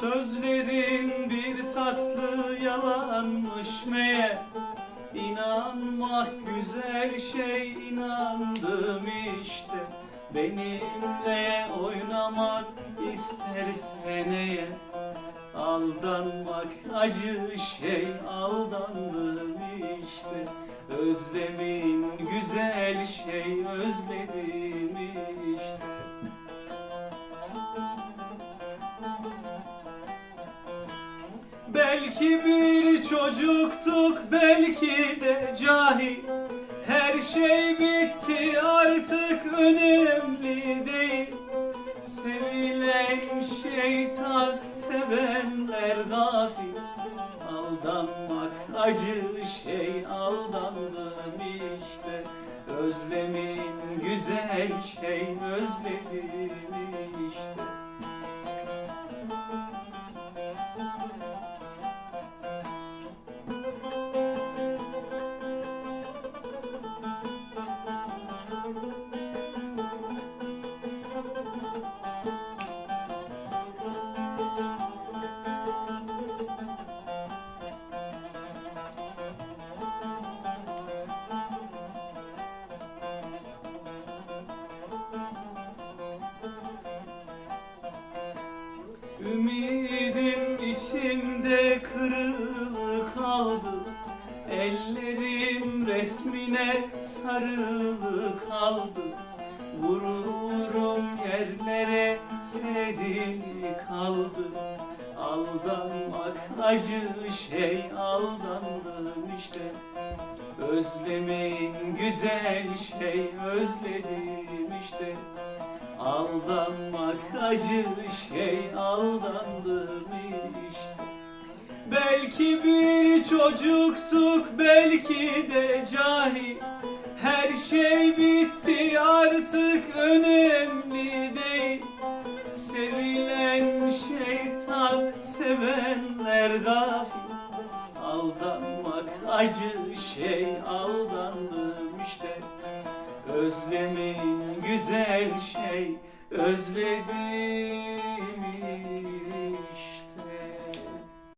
Sözlerin bir tatlı yalanmış meğer İnanmak güzel şey inandım işte. Benimle oynamak istersen eğer Aldanmak acı şey aldandım işte. Özlemin güzel şey özledim Belki bir çocuktuk belki de cahil. Her şey bitti artık önemli değil. Sevilen şeytan sevenler gafil. Aldanmak acı şey aldandım işte. Özlemin güzel şey özledim Ümidim içimde kırılı kaldı. Ellerim resmine sarılı kaldı. Vururum yerlere serili kaldı. Aldanmak acı şey aldandım işte. Özlemeyin güzel şey özledim işte Aldanmak acı şey aldandım işte. Belki bir çocuktuk belki de cahil. Her şey bitti artık önemli değil. Sevilen şeytan sevenler gafil. Aldanmak acı şey aldandım güzel şey özledim